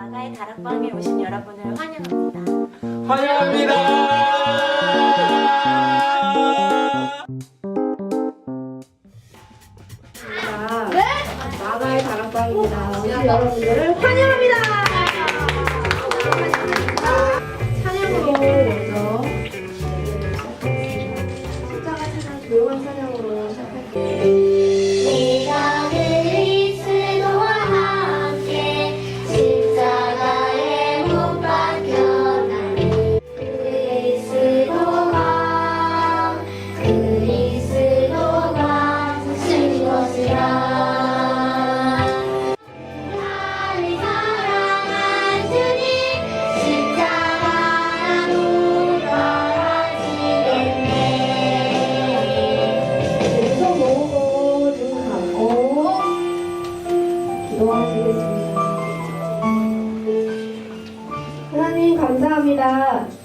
마가의 다락방에 오신 여러분을 환영합니다. 환영합니다. 네? 마가의 다락방입니다. 오늘 여러분들을 환영합니다. 찬양으로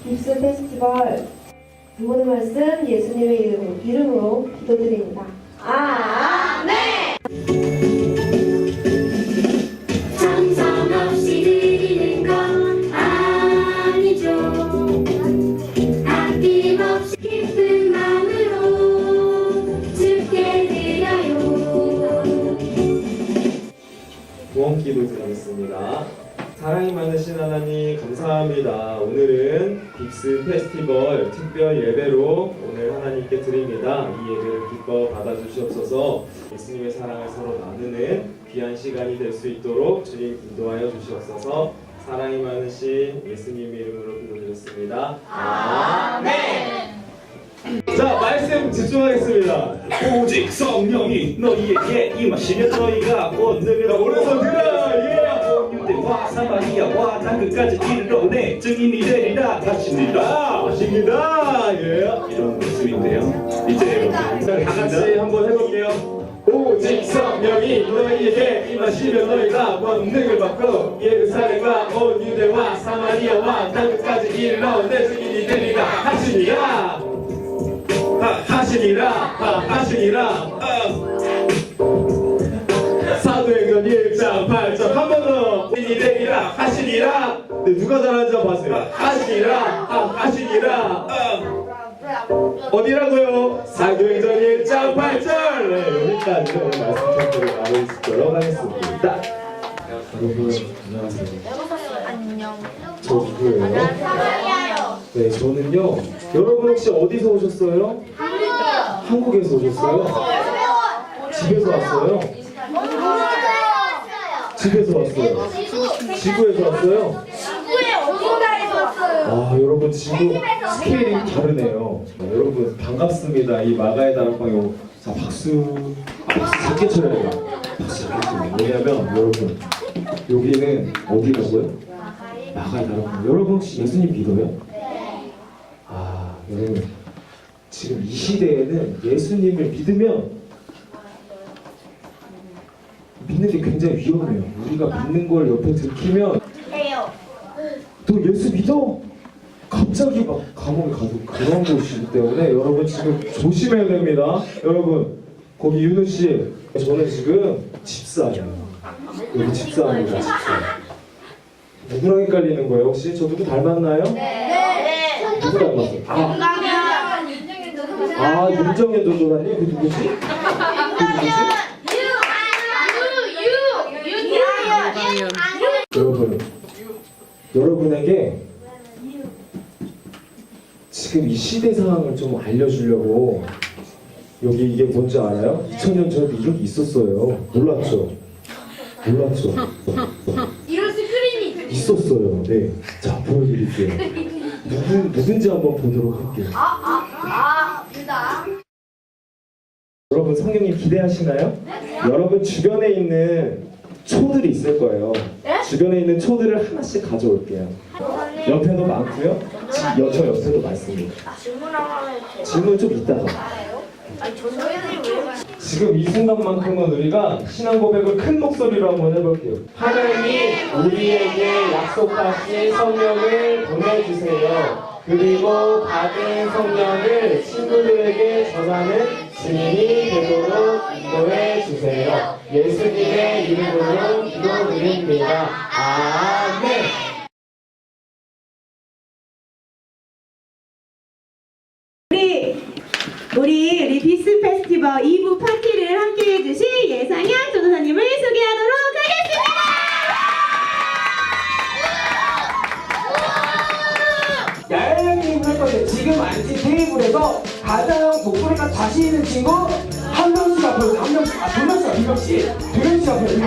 깁스 페스티벌 모든 말씀 예수님의 이름으로, 이름으로 기도드립니다. 아 페스티벌 특별 예배로 오늘 하나님께 드립니다. 이 예배를 기뻐 받아주시옵소서 예수님의 사랑을 서로 나누는 귀한 시간이 될 수 있도록 주님 인도하여 주시옵소서 사랑이 많으신 예수님 이름으로 기도드렸습니다. 아멘. 자 말씀 집중하겠습니다. 오직 성령이 너희에게 임하시면 너희가 본능을 오른손 들어 와 사마리아 와 땅끝까지 이르러내 증인이 되리라. 하십니다. 하십니다. 예. 이런 말씀인데요. 이제 여러분 다 같이 한번 해볼게요. 오직 성령이 너희에게 임하시면 너희가 권능을 받고 예루살렘과 온 유대와 사마리아와 땅끝까지 이르러 내 증인이 되리라. 하시니라 하, 하시니라 하, 하시니라 하시니라 네, 누가 잘하는지 한번 봐세요 하시니라 하, 하시니라 아. 어디라고요? 사도행전 1장 8절 네, 여기까지 오늘 말씀 전체를 나누고 있도록 하겠습니다 여러분 안녕하세요 안녕. 저 누구예요? 네 저는요 여러분 혹시 어디서 오셨어요? 한국에서 오셨어요? 집에서 왔어요? 집에서 왔어요? 지구에서 왔어요? 아 여러분 지구 스케일이 다르네요 네, 여러분 반갑습니다 이 마가의 다락방에 자 박수 아, 박수 작게 쳐야 돼요 박수 작게 왜냐면 여러분 여기는 어디라고요? 마가의 다락방 여러분 혹시 예수님 믿어요? 아 여러분 지금 이 시대에는 예수님을 믿으면 믿는 게 굉장히 위험해요 우리가 믿는 걸 옆에 들키면 너 예수 믿어? 갑자기 막 감옥에 가도 그런 곳이기 때문에 여러분 지금 조심해야 됩니다. 여러분 거기 윤우 씨 저는 지금 집사예요. 여기 집사입니다. 집사. 누구랑 헷갈리는 거예요 혹시? 저 누구 닮았나요? 네. 누구 닮았어요? 아, 아 윤정현 도도라님 그 누구지? 그 누구지? 여러분, 여러분에게 지금 이 시대 상황을 좀 알려주려고 여기 이게 뭔지 알아요? 2000년 전에도 이런 게 있었어요. 몰랐죠? 몰랐죠? 이런 스크린이 있었어요. 네. 자, 보여드릴게요. 누구, 누군지 한번 보도록 할게요. 아 유다 여러분 성령님 기대하시나요? 여러분 주변에 있는 초들이 있을 거예요. 주변에 있는 초들을 하나씩 가져올게요. 옆에도 많고요. 지- 여, 저 옆에도 많습니다. 질문 좀 이따가. 지금 이 순간만큼은 우리가 신앙 고백을 큰 목소리로 한번 해볼게요. 하나님이 우리에게 약속하신 성령을 보내주세요. 그리고 받은 성령을 친구들에게 전하는 증인이 되도록 인도해 주세요. 예수님의 이름으로 기도드립니다. 아멘. 우리 우리 우리 디스 페스티벌 2부 파티를 함께 해 주실 예상현 전도사님을 소개하도록 하겠습니다. 야야양님 할 건데 지금 앉은 테이블에서 가장 목소리가 자신 있는 친구 명씩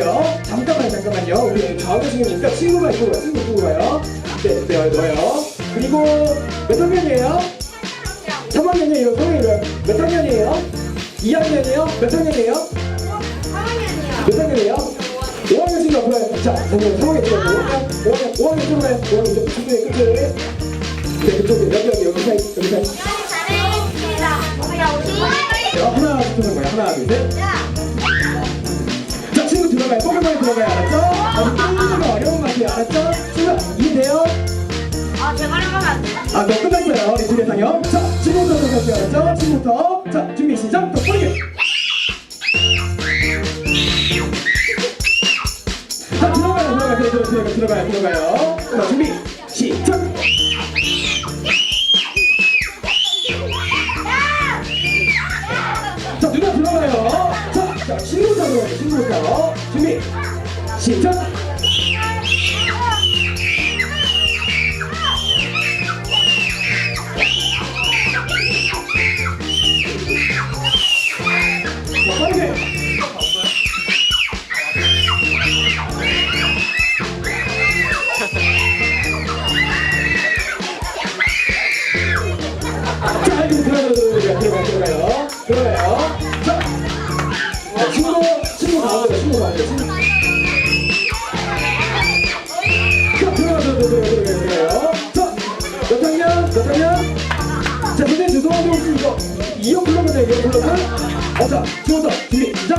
요 잠깐만 잠깐만요 우리 저하고 지금 있으니까 친구가 있고 가요 친구 있고 가요 네 네, 넣어요 그리고 몇 학년이에요? 3학년이에요 이거 성이 이거 몇 학년이에요? 2학년이에요? 몇 학년이에요? 3학년이요 몇 학년이에요? 5학년 친구 앞으로 자 잠깐만 3학년 친구 5학년 5학년 5학년 쪽으로 가요 5학년 쪽 중간에 끝에 네 그쪽에 여기 여기 여기 사이 여기 사이 자, 하나 둘 셋, 하나 둘셋 자 친구 들어가요 포켓몬에 들어가요 알았죠? 아주 게임이 어려운 것 같아요 알았죠? 친구 이해돼요? 아, 제가 하면 안 돼요? 아, 너 끝났어요. 우리 상영. 자, 지금부터 들어갈게요. 알았죠? 지금부터. 자, 준비 시작. 더 빠르게. 자, 들어가요. 들어가요. 들어가요. 들어가요. 들어가요. 준비 시작. 자, 누나 들어가요. 자, 자, 친구부터 들어가요. 친구부터. 준비 시작. 들어가요. 자, 자, 친구, 친구 가운데, 친구 가운데, 친구. 자, 들어가요, 들어가요, 들어가요. 자, 몇 학년, 몇 학년? 자, 선생님 죄송한데 혹시 이거 이어 불러보세요, 이어 불러서. 어, 자, 지금부터 준비, 시작!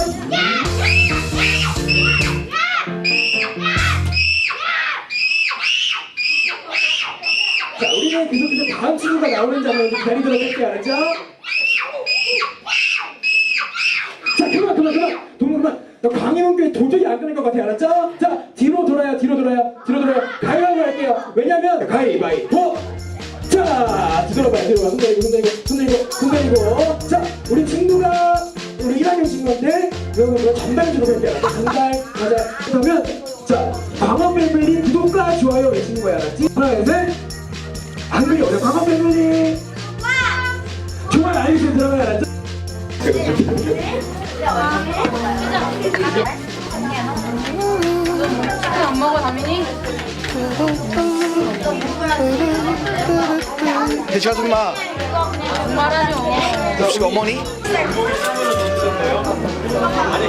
자, 우리는 계속해서 다음 친구가 나오는 장면을 기다리도록 할게요, 알았죠? 자, 그만, 그만, 그만! 너 광해문교회 도저히 안 끊을 것 같아, 알았죠? 자, 뒤로 돌아요, 뒤로 돌아요, 뒤로 돌아요. 가위바위보 할게요. 왜냐면, 가위바위보! 자, 뒤돌아봐요, 뒤돌아봐. 손 들이고, 손 들이고, 손 들이고, 손 들이고. 자, 우리 친구가, 우리 1학년 친구한테, 이거 전달 주도록 할게요. 전달, 가자. 그러면, 자, 광어 패밀리 구독과 좋아요 외치는 거야, 알았지? 하나, 둘, 셋. 안 그려, 우리 광어 패밀리. 정말 알겠어요, 들어가요, 알았죠? 대체 아줌마 말하죠 혹시 어머니? 아니